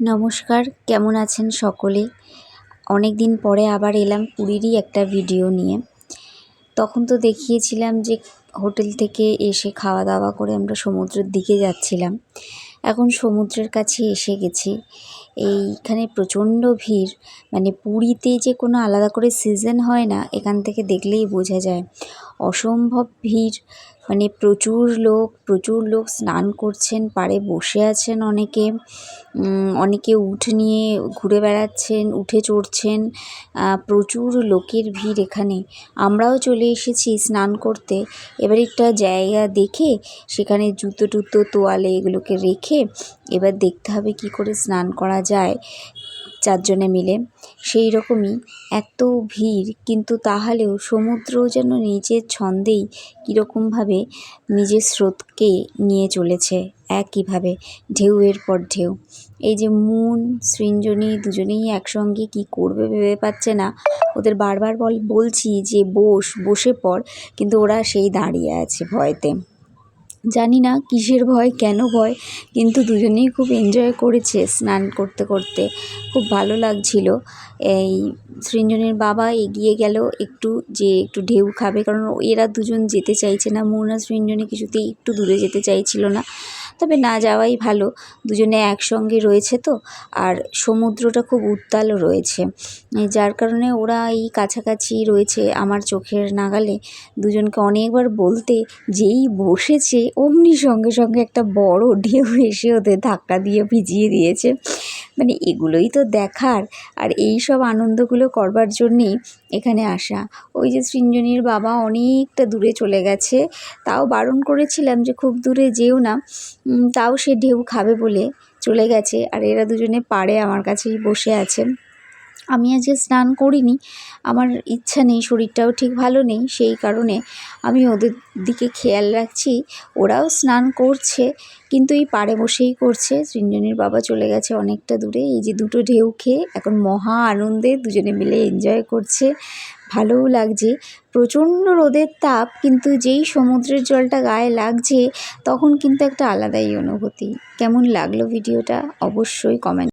নমস্কার, কেমন আছেন সকলে? অনেক দিন পরে আবার এলাম পুরীরই একটা ভিডিও নিয়ে। তখন তো দেখিয়েছিলাম যে হোটেল থেকে এসে খাওয়া দাওয়া করে আমরা সমুদ্রের দিকে যাচ্ছিলাম। এখন সমুদ্রের কাছে এসে গেছি। এইখানে প্রচণ্ড ভিড়। মানে পুরীতে যে কোনো আলাদা করে সিজন হয় না, এখান থেকে দেখলেই বোঝা যায়। অসম্ভব ভিড়। মানে প্রচুর লোক প্রচুর লোক স্নান করছেন, পাড়ে বসে আছেন অনেকে। অনেকে উঠ নিয়ে ঘুরে বেড়াচ্ছেন, উঠে চড়ছেন। প্রচুর লোকের ভিড় এখানে। আমরাও চলে এসেছি স্নান করতে। এবার একটা জায়গা দেখে সেখানে জুতো টুতো, তোয়ালে এগুলোকে রেখে এবার দেখতে হবে কি করে স্নান করা যায় চারজনে মিলে। সেই রকমই এত ভিড়, কিন্তু তাহলেও সমুদ্র যেন নিজের ছন্দেই কীরকমভাবে নিজের স্রোতকে নিয়ে চলেছে একইভাবে, ঢেউয়ের পর ঢেউ। এই যে মুন, সৃঞ্জনী দুজনেই একসঙ্গে কি করবে ভেবে পাচ্ছে না। ওদের বারবার বল, বলছি যে বস, বসে পড়, কিন্তু ওরা সেই দাঁড়িয়ে আছে ভয়তে। জানি না কিসের ভয়, কেন ভয়, কিন্তু দুজনেই খুব এনজয় করেছে স্নান করতে করতে। খুব ভালো লাগছিল। এই সৃঞ্জনের বাবা এগিয়ে গেল একটু যে একটু ঢেউ খাবে, কারণ এরা দুজন যেতে চাইছে না। মুনা সৃঞ্জনে কিছুতেই একটু দূরে যেতে চাইছিল না। তবে না যাওয়াই ভালো। দুজনে একসঙ্গে রয়েছে তো, আর সমুদ্রটা খুব উত্তালও রয়েছে। যার কারণে ওরা এই কাছাকাছি রয়েছে আমার চোখের নাগালে। দুজনকে অনেকবার বলতে, যেই বসেছে, অমনি সঙ্গে সঙ্গে একটা বড় ঢেউ এসে ওদের ধাক্কা দিয়ে ভিজিয়ে দিয়েছে। মানে এগুলোই তো দেখার। আর এই সব আনন্দগুলো করবার জন্যেই এখানে আসা। ওই যে সৃঞ্জনীর বাবা অনেকটা দূরে চলে গেছে। তাও বারণ করেছিলাম যে খুব দূরে যেও না। তাও সে ঢেউ খাবে বলে চলে গেছে। আর এরা দুজনে পাড়ে আমার কাছেই বসে আছে। আমি আজকে স্নান করিনি, আমার ইচ্ছা নেই, শরীরটাও ঠিক ভালো নেই, সেই কারণে আমি ওদের দিকে খেয়াল রাখছি। ওরাও স্নান করছে, কিন্তু এই পাড়ে বসেই করছে। সৃঞ্জনীর বাবা চলে গেছে অনেকটা দূরে। এই যে দুটো ঢেউ খেয়ে এখন মহা আনন্দে দুজনে মিলে এনজয় করছে। ভালোও লাগছে। প্রচণ্ড রোদের তাপ, কিন্তু যেই সমুদ্রের জলটা গায়ে লাগছে, তখন কিন্তু একটা আলাদাই অনুভূতি। কেমন লাগল ভিডিওটা অবশ্যই কমেন্ট